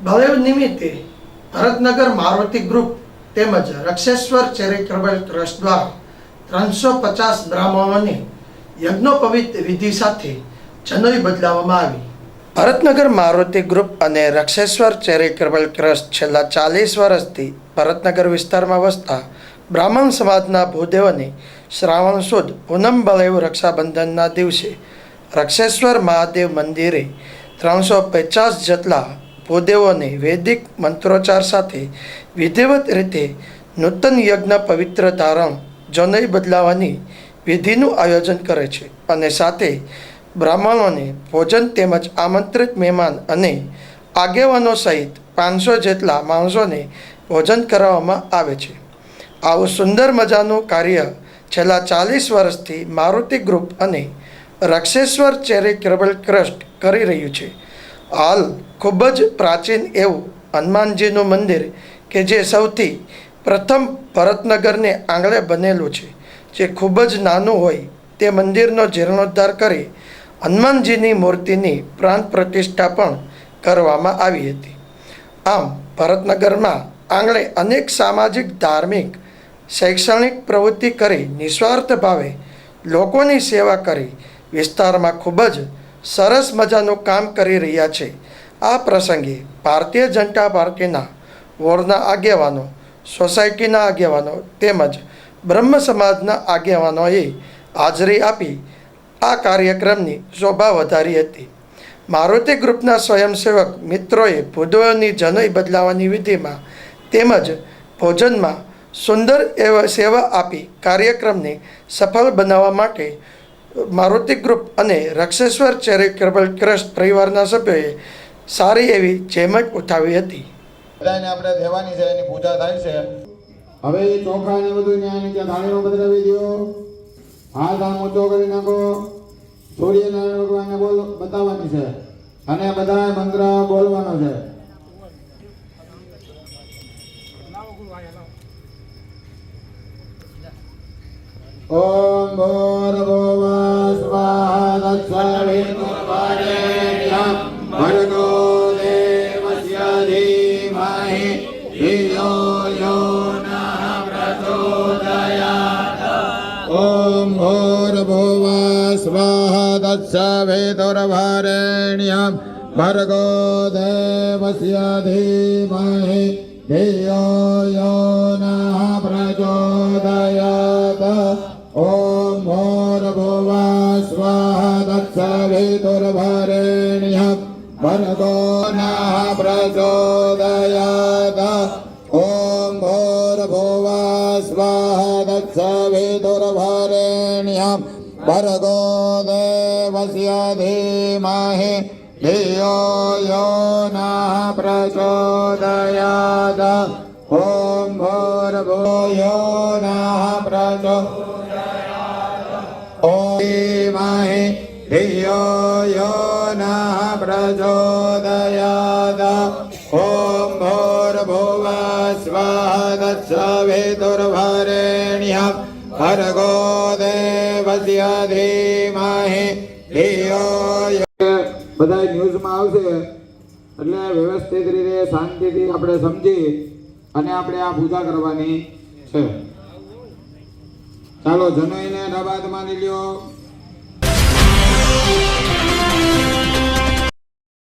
બળેવ નિમિત્તે ભરતનગર મારુતિ ગ્રુપ તેમજ Raksheshwar charitable trust દ્વારા ત્રણસો પચાસ બ્રાહ્મણોને યજ્ઞોપવિત વિધિ સાથે જનોઈ બદલાવવામાં આવી. ભરતનગર મારુતિ ગ્રુપ અને રક્ષેશ્વર ચેરિટેબલ ટ્રસ્ટ છેલ્લા ચાલીસ વર્ષથી ભરતનગર વિસ્તારમાં વસતા બ્રાહ્મણ સમાજના ભૂદેવોને શ્રાવણ સુદ પૂનમ બળેવ રક્ષાબંધનના દિવસે રક્ષેશ્વર મહાદેવ મંદિરે ત્રણસો પચાસ જેટલા ભૂદેવોને વૈદિક મંત્રોચ્ચાર સાથે વિધિવત રીતે નૂતન યજ્ઞ પવિત્ર ધારણ, જનય બદલાવાની વિધિનું આયોજન કરે છે અને સાથે બ્રાહ્મણોને ભોજન તેમજ આમંત્રિત મહેમાન અને આગેવાનો સહિત પાંચસો જેટલા માણસોને ભોજન કરાવવામાં આવે છે. આવું સુંદર મજાનું કાર્ય છેલ્લા ચાલીસ વર્ષથી મારુતિ ગ્રુપ અને રક્ષેશ્વર ચેરિટેબલ ટ્રસ્ટ કરી રહ્યું છે. હાલ ખૂબ જ પ્રાચીન એવું હનુમાનજીનું મંદિર કે જે સૌથી પ્રથમ ભરતનગરને આંગણે બનેલું છે, જે ખૂબ જ નાનું હોય તે મંદિરનો જીર્ણોદ્ધાર કરી હનુમાનજીની મૂર્તિની પ્રાણ પ્રતિષ્ઠા પણ કરવામાં આવી હતી. આમ ભરતનગરમાં આંગણે અનેક સામાજિક, ધાર્મિક, શૈક્ષણિક પ્રવૃત્તિ કરી નિસ્વાર્થ ભાવે લોકોની સેવા કરી વિસ્તારમાં ખૂબ જ સરસ મજાનું કામ કરી રહ્યા છે. આ પ્રસંગે ભારતીય જનતા પાર્ટીના વોર્ડના આગેવાનો, સોસાયટીના આગેવાનો તેમજ બ્રહ્મ સમાજના આગેવાનોએ હાજરી આપી આ કાર્યક્રમની શોભા વધારી હતી. મારુતિ ગ્રુપના સ્વયંસેવક મિત્રોએ ભૂદોળની જનોઈ બદલાવાની વિધિમાં તેમજ ભોજનમાં સુંદર એવા સેવા આપી કાર્યક્રમને સફળ બનાવવા માટે મારુતિ ગ્રુપ અને રક્ષેશ્વર ચેરિટેબલ ટ્રસ્ટ પરિવારના સભ્યોએ સારી એવી જેમત ઉઠાવી હતી. બધાને આપણે દેવાની છે, એની પૂજા થાય છે. હવે એ ચોખા ને બધું ન્યાય ત્યાં થાળીમાં બદલાવી દો. હાથ આમ ઊંચો કરી નાખો. સૂર્યનારાયણ ભગવાનને બોલ, બતાવવાની છે. અને બધા મંત્ર બોલવાનો છે. ઓમ ભોર સ્વાહા ॐ भोरभुव स्वाहादत्स भिदुर्भरेण्यं भर्गो देवस्य धीमहि धियो यो नः प्रचोदयात्। ॐ भोरभुव स्वाहादत्स भिदुर्भरेण्यम् भर्गो नः प्रचोदयात्। तत्सवितुर्वरेण्यं भर्गो देवस्य धीमहि धियो यो नः प्रचोदयात् ॐ भूर्भुवो यो नः प्रचोदयात् ॐ धीमहि धियो यो नः प्रचोदयात् ॐ भूर्भुव स्वः तत्सवितुर्वरेण्यं भर्गो देवस्य ધીમહિ ધિયો યો બધા ન્યૂઝમાં આવશે એટલે વ્યવસ્થિત રીતે શાંતિથી આપણે સમજી અને આપણે આ પૂજા કરવાની છે ચાલો જનોઈને નબાદ માની લ્યો